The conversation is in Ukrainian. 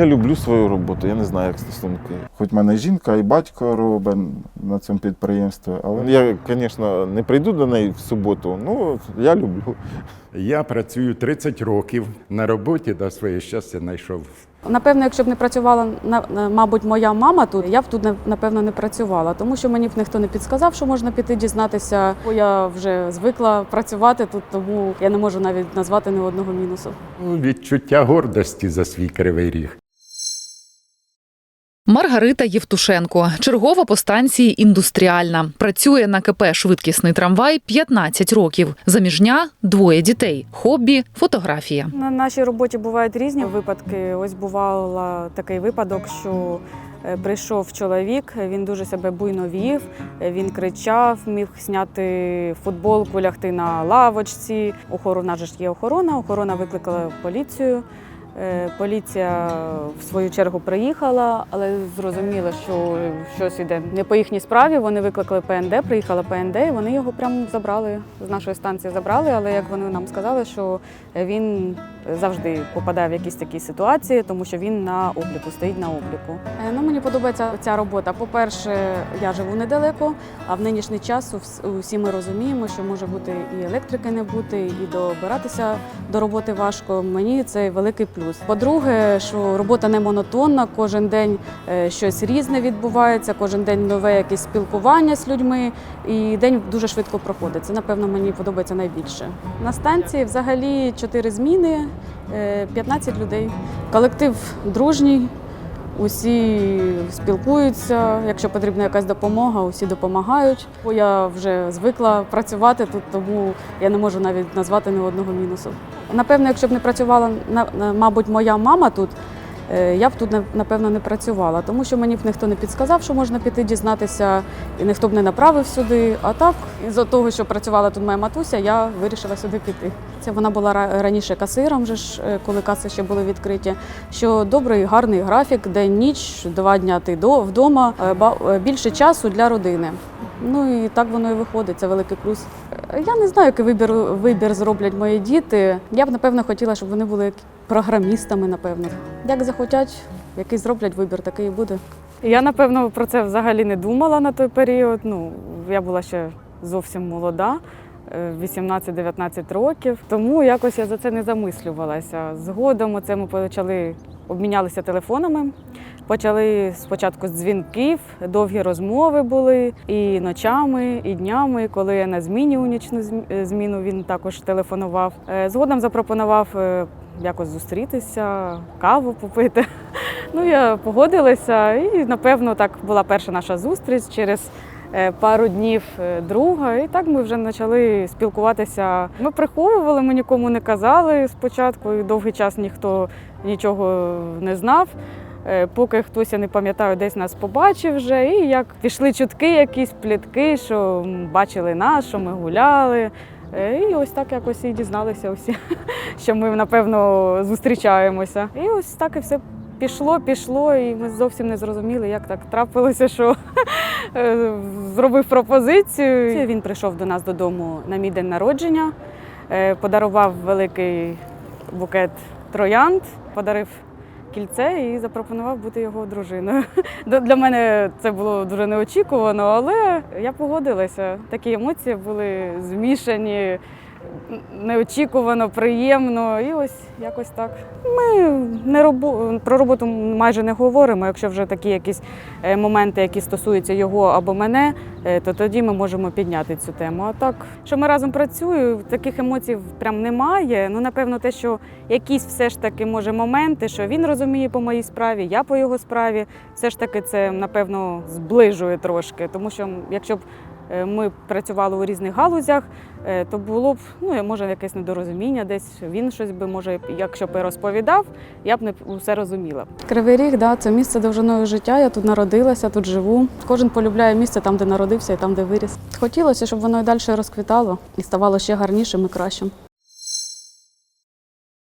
Я люблю свою роботу, я не знаю, як стосунки. Хоч в мене жінка і батько робить на цьому підприємстві, але я, звісно, не прийду до неї в суботу, ну я люблю. Я працюю 30 років на роботі, до своє щастя знайшов. Напевно, якщо б не працювала на- мабуть, моя мама тут, я б тут не- напевно не працювала, тому що мені б ніхто не підсказав, що можна піти дізнатися. Бо я вже звикла працювати тут, тому я не можу навіть назвати ні одного мінусу. Ну, Відчуття гордості за свій кривий ріг. Маргарита Євтушенко, чергова по станції індустріальна. Працює на КП Швидкісний трамвай 15 років. Заміжня двоє дітей. Хобі фотографія. На нашій роботі бувають різні випадки. Ось бував такий випадок, що е, прийшов чоловік, він дуже себе буйно вів, він кричав, міг зняти футболку, лягти на лавочці. Охорона ж є охорона. Охорона викликала поліцію. Е, Поліція в свою чергу приїхала, але зрозуміла, що щось іде не по їхній справі. Вони викликали ПНД, приїхала ПНД, і вони його прямо забрали з нашої станції. Забрали, але як вони нам сказали, що він завжди попадає в якісь такі ситуації, тому що він на обліку стоїть на обліку. Е, Ну мені подобається ця робота. По-перше, я живу недалеко, а в нинішній час усі ми розуміємо, що може бути і електрики не бути, і добиратися до роботи важко. Мені це великий плюс. По-друге, що робота не монотонна, кожен день е, щось різне відбувається, кожен день нове якесь спілкування з людьми, і день дуже швидко проходить. Це, напевно, мені подобається найбільше. На станції взагалі чотири зміни, е, 15 людей. Колектив дружній. Усі спілкуються. Якщо потрібна якась допомога, усі допомагають. Я вже звикла працювати тут, тому я не можу навіть назвати ні одного мінусу. Напевно, якщо б не працювала мабуть, моя мама тут, е, я б тут напевно не працювала, тому що мені б ніхто не підсказав, що можна піти дізнатися, і ніхто б не направив сюди. А так, із-за того, що працювала тут моя матуся, я вирішила сюди піти. Це вона була раніше касиром, вже ж, е, коли каси ще були відкриті. Що добрий, гарний графік, день, ніч, два дня ти до вдома, е, е, більше часу для родини. Ну і так воно і виходить. Це великий плюс. Я не знаю, який вибір, вибір зроблять мої діти. Я б напевно хотіла, щоб вони були програмістами, напевно. Як захотять, який зроблять вибір, такий і буде. Я напевно про це взагалі не думала на той період. Ну я була ще зовсім молода. Е, 18-19 років, тому якось я за це не замислювалася. Згодом оце ми почали обмінялися телефонами. Почали спочатку з дзвінків, довгі розмови були і ночами, і днями. Коли я на зміні у нічну е, зміну, він також телефонував. Е, Згодом запропонував е, якось зустрітися, каву попити. Ну, я погодилася, і напевно так була перша наша зустріч через. Е, Пару днів е, друга, і так ми вже почали спілкуватися. Ми приховували, ми нікому не казали спочатку, і довгий час ніхто нічого не знав. Е, Поки хтось, я не пам'ятаю, десь нас побачив вже, і як пішли чутки, якісь плітки, що бачили нас, що ми гуляли. І ось так якось і дізналися всі, що ми напевно зустрічаємося. І ось так і все пішло, пішло, і ми зовсім не зрозуміли, як так трапилося, що е, зробив пропозицію. Він прийшов до нас додому на мій день народження, е, подарував великий букет троянд, подарив кільце і запропонував бути його дружиною. Для мене це було дуже неочікувано, але я погодилася. Такі емоції були змішані, неочікувано, приємно. І ось якось так. Ми не робо... про роботу майже не говоримо. Якщо вже такі якісь е, моменти, які стосуються його або мене, е, то тоді ми можемо підняти цю тему. А так, що ми разом працюємо, таких емоцій прям немає. Ну, напевно, те, що якісь все ж таки може моменти, що він розуміє по моїй справі, я по його справі, все ж таки це напевно зближує трошки. Тому що якщо б ми працювали у різних галузях, е, то було б ну може якесь недорозуміння, десь він щось би може, якщо б розповідав, я б не все розуміла. Кривий ріг, да, це місце довжиною життя. Я тут народилася, тут живу. Кожен полюбляє місце там, де народився, і там, де виріс. Хотілося, щоб воно і далі розквітало і ставало ще гарнішим і кращим.